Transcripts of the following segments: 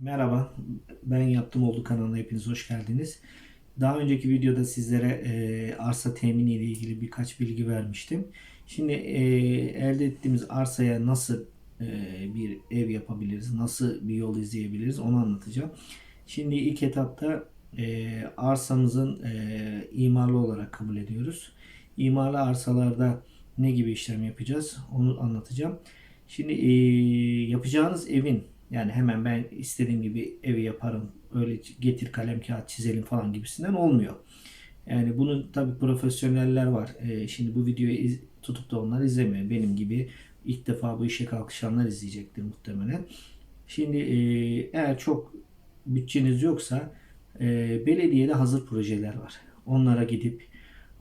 Merhaba, ben Yaptım Oldu kanalına hepiniz hoş geldiniz. Daha önceki videoda sizlere e, arsa temini ile ilgili birkaç bilgi vermiştim. Şimdi e, elde ettiğimiz arsaya nasıl e, bir ev yapabiliriz, nasıl bir yol izleyebiliriz onu anlatacağım. Şimdi ilk etapta e, arsamızın e, imarlı olarak kabul ediyoruz. İmarlı arsalarda ne gibi işlem yapacağız onu anlatacağım. Şimdi e, yapacağınız evin yani hemen ben istediğim gibi evi yaparım öyle getir kalem kağıt çizelim falan gibisinden olmuyor. Yani bunun tabi profesyoneller var. E, şimdi bu videoyu iz, tutup da onlar izlemiyor. Benim gibi ilk defa bu işe kalkışanlar izleyecektir muhtemelen. Şimdi e, eğer çok bütçeniz yoksa e, belediyede hazır projeler var. Onlara gidip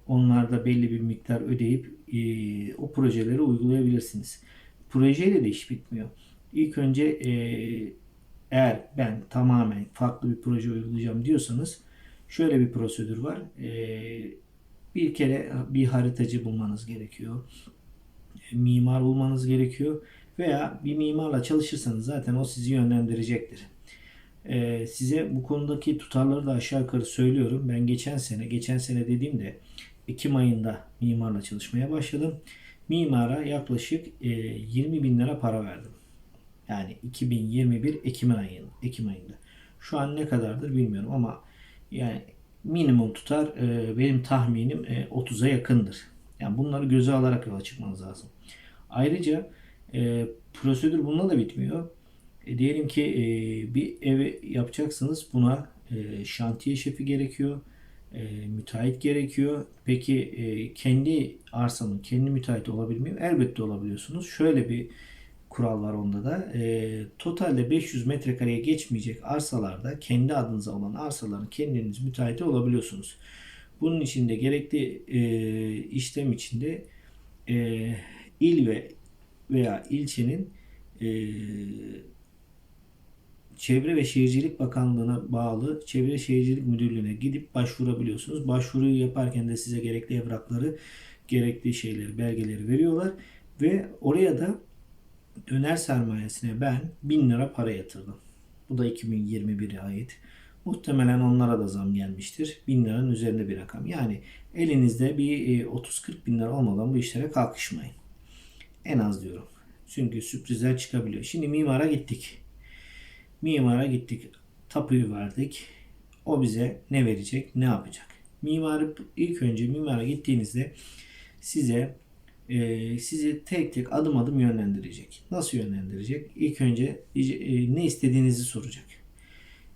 onlarda belli bir miktar ödeyip e, o projeleri uygulayabilirsiniz. Projeyle de iş bitmiyor. İlk önce e, eğer ben tamamen farklı bir proje uygulayacağım diyorsanız şöyle bir prosedür var. E, bir kere bir haritacı bulmanız gerekiyor. Mimar bulmanız gerekiyor. Veya bir mimarla çalışırsanız zaten o sizi yönlendirecektir. E, size bu konudaki tutarları da aşağı yukarı söylüyorum. Ben geçen sene, geçen sene dediğimde Ekim ayında mimarla çalışmaya başladım. Mimara yaklaşık e, 20 bin lira para verdim. Yani 2021 Ekim ayında. Ekim ayında. Şu an ne kadardır bilmiyorum ama yani minimum tutar e, benim tahminim e, 30'a yakındır. Yani bunları göze alarak yola çıkmanız lazım. Ayrıca e, prosedür bununla da bitmiyor. E, diyelim ki e, bir evi yapacaksınız buna e, şantiye şefi gerekiyor. E, müteahhit gerekiyor. Peki e, kendi arsanın kendi müteahhit olabilir? Elbette olabiliyorsunuz. Şöyle bir kural var onda da. E, totalde 500 metrekareye geçmeyecek arsalarda kendi adınıza olan arsaların kendiniz müteahhiti olabiliyorsunuz. Bunun için de gerekli e, işlem içinde e, il ve veya ilçenin e, Çevre ve Şehircilik Bakanlığı'na bağlı Çevre Şehircilik Müdürlüğü'ne gidip başvurabiliyorsunuz. Başvuruyu yaparken de size gerekli evrakları, gerekli şeyleri, belgeleri veriyorlar ve oraya da döner sermayesine ben 1000 lira para yatırdım. Bu da 2021'e ait. Muhtemelen onlara da zam gelmiştir. 1000 liranın üzerinde bir rakam. Yani elinizde bir 30-40 e, bin lira olmadan bu işlere kalkışmayın. En az diyorum. Çünkü sürprizler çıkabiliyor. Şimdi mimara gittik. Mimara gittik. Tapuyu verdik. O bize ne verecek, ne yapacak? Mimarı ilk önce mimara gittiğinizde size e, sizi tek tek adım adım yönlendirecek. Nasıl yönlendirecek? İlk önce e, ne istediğinizi soracak.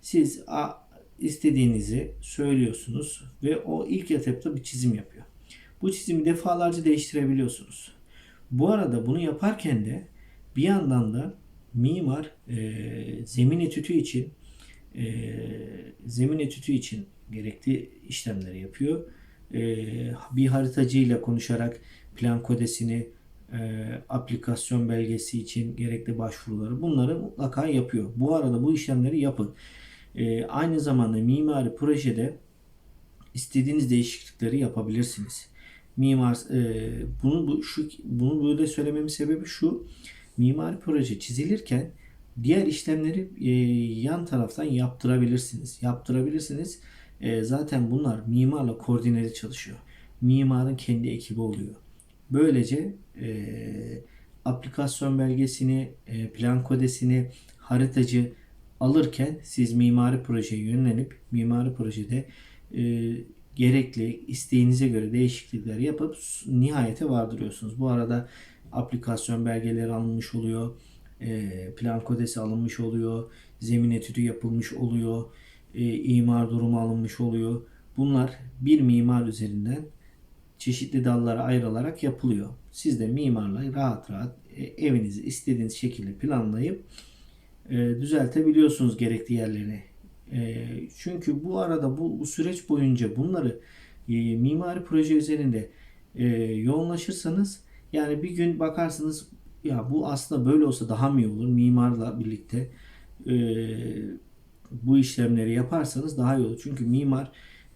Siz a, istediğinizi söylüyorsunuz ve o ilk etapta bir çizim yapıyor. Bu çizimi defalarca değiştirebiliyorsunuz. Bu arada bunu yaparken de bir yandan da mimar e, zemin etütü için e, zemin etütü için gerekli işlemleri yapıyor. E, bir haritacıyla konuşarak plan kodesini, e, aplikasyon belgesi için gerekli başvuruları bunları mutlaka yapıyor. Bu arada bu işlemleri yapın. E, aynı zamanda mimari projede istediğiniz değişiklikleri yapabilirsiniz. Mimar e, bunu bu şu bunu böyle söylememin sebebi şu. Mimari proje çizilirken diğer işlemleri e, yan taraftan yaptırabilirsiniz. Yaptırabilirsiniz. E, zaten bunlar mimarla koordineli çalışıyor. Mimarın kendi ekibi oluyor. Böylece e, aplikasyon belgesini, e, plan kodesini haritacı alırken siz mimari projeye yönlenip mimari projede e, gerekli isteğinize göre değişiklikler yapıp nihayete vardırıyorsunuz. Bu arada aplikasyon belgeleri alınmış oluyor, e, plan kodesi alınmış oluyor, zemin etüdü yapılmış oluyor, e, imar durumu alınmış oluyor. Bunlar bir mimar üzerinden çeşitli dallara ayrılarak yapılıyor. Siz de mimarla rahat rahat e, evinizi istediğiniz şekilde planlayıp e, düzeltebiliyorsunuz gerekli yerlerini. E, çünkü bu arada bu, süreç boyunca bunları mimari proje üzerinde yoğunlaşırsanız yani bir gün bakarsınız ya bu aslında böyle olsa daha mı iyi olur mimarla birlikte bu işlemleri yaparsanız daha iyi olur. Çünkü mimar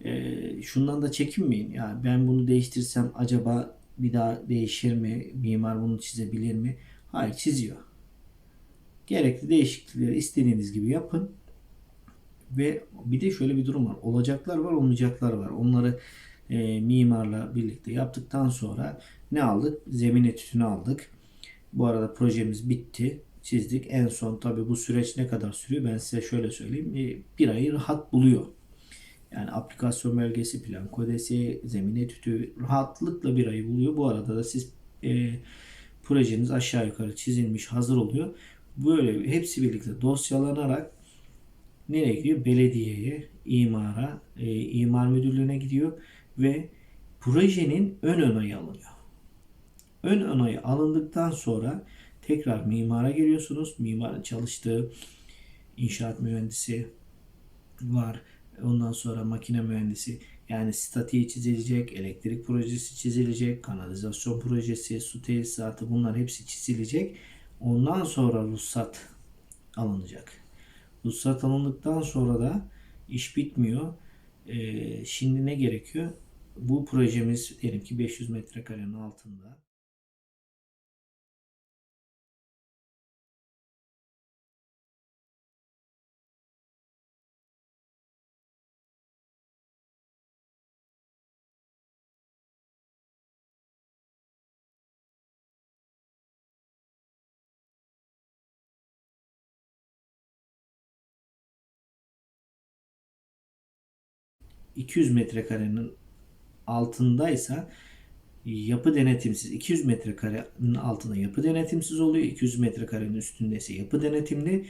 e, şundan da çekinmeyin. Ya ben bunu değiştirsem acaba bir daha değişir mi? Mimar bunu çizebilir mi? Hayır çiziyor. Gerekli değişiklikleri istediğiniz gibi yapın. Ve bir de şöyle bir durum var. Olacaklar var, olmayacaklar var. Onları e, mimarla birlikte yaptıktan sonra ne aldık? Zemin etütünü aldık. Bu arada projemiz bitti. Çizdik. En son tabii bu süreç ne kadar sürüyor? Ben size şöyle söyleyeyim. E, bir ayı rahat buluyor. Yani aplikasyon belgesi, plan kodesi, zemin etütü rahatlıkla bir ayı buluyor. Bu arada da siz e, projeniz aşağı yukarı çizilmiş, hazır oluyor. Böyle hepsi birlikte dosyalanarak nereye gidiyor? Belediyeye, imara, e, imar müdürlüğüne gidiyor ve projenin ön onayı alınıyor. Ön onayı alındıktan sonra tekrar mimara geliyorsunuz. Mimarın çalıştığı inşaat mühendisi var. Ondan sonra makine mühendisi yani statiği çizilecek, elektrik projesi çizilecek, kanalizasyon projesi, su tesisatı bunlar hepsi çizilecek. Ondan sonra ruhsat alınacak. Ruhsat alındıktan sonra da iş bitmiyor. Ee, şimdi ne gerekiyor? Bu projemiz diyelim ki 500 metrekarenin altında. ...200 metrekarenin altındaysa yapı denetimsiz 200 metrekarenin altında yapı denetimsiz oluyor. 200 metrekarenin üstündeyse yapı denetimli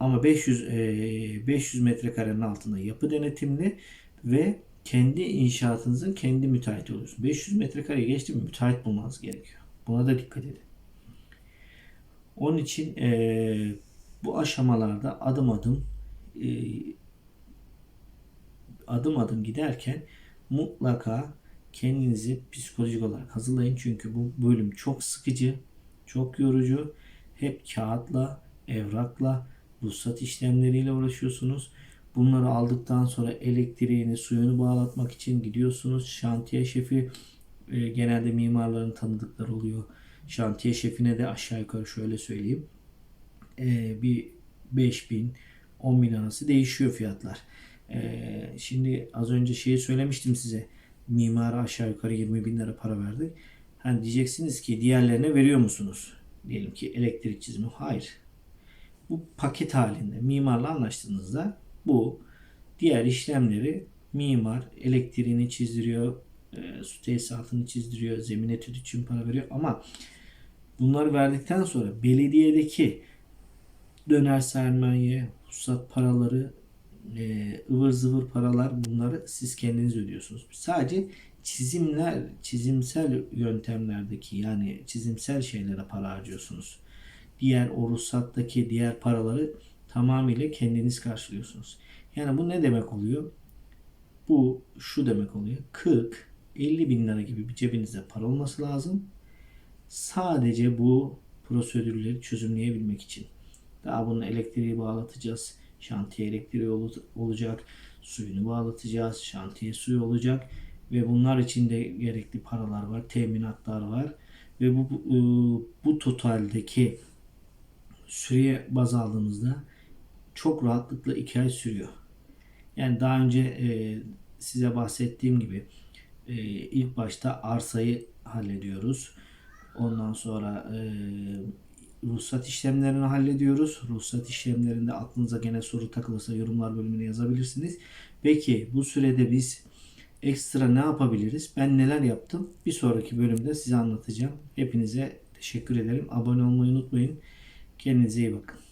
ama 500 e, 500 metrekarenin altında yapı denetimli ve kendi inşaatınızın kendi müteahhiti oluyorsunuz. 500 metrekareye geçti mi müteahhit bulmanız gerekiyor. Buna da dikkat edin. Onun için e, bu aşamalarda adım adım e, adım adım giderken mutlaka kendinizi psikolojik olarak hazırlayın. Çünkü bu bölüm çok sıkıcı, çok yorucu. Hep kağıtla, evrakla, ruhsat işlemleriyle uğraşıyorsunuz. Bunları aldıktan sonra elektriğini, suyunu bağlatmak için gidiyorsunuz. Şantiye şefi e, genelde mimarların tanıdıkları oluyor. Şantiye şefine de aşağı yukarı şöyle söyleyeyim. E, bir 5000 10 bin arası değişiyor fiyatlar. E, şimdi az önce şeyi söylemiştim size mimara aşağı yukarı 20 bin lira para verdi. Hani diyeceksiniz ki diğerlerine veriyor musunuz? Diyelim ki elektrik çizimi. Hayır. Bu paket halinde mimarla anlaştığınızda bu diğer işlemleri mimar elektriğini çizdiriyor, e, su tesisatını çizdiriyor, zemin etüdü için para veriyor ama bunları verdikten sonra belediyedeki döner sermaye, ruhsat paraları e, ıvır zıvır paralar bunları siz kendiniz ödüyorsunuz. Sadece çizimler, çizimsel yöntemlerdeki yani çizimsel şeylere para harcıyorsunuz. Diğer o ruhsattaki diğer paraları tamamıyla kendiniz karşılıyorsunuz. Yani bu ne demek oluyor? Bu şu demek oluyor. 40 50 bin lira gibi bir cebinizde para olması lazım. Sadece bu prosedürleri çözümleyebilmek için. Daha bunun elektriği bağlatacağız Şantiye elektriği olacak. Suyunu bağlatacağız. Şantiye suyu olacak. Ve bunlar için de gerekli paralar var. Teminatlar var. Ve bu, bu, e, bu totaldeki süreye baz aldığımızda çok rahatlıkla 2 ay sürüyor. Yani daha önce e, size bahsettiğim gibi e, ilk başta arsayı hallediyoruz. Ondan sonra e, ruhsat işlemlerini hallediyoruz. Ruhsat işlemlerinde aklınıza gene soru takılırsa yorumlar bölümüne yazabilirsiniz. Peki bu sürede biz ekstra ne yapabiliriz? Ben neler yaptım? Bir sonraki bölümde size anlatacağım. Hepinize teşekkür ederim. Abone olmayı unutmayın. Kendinize iyi bakın.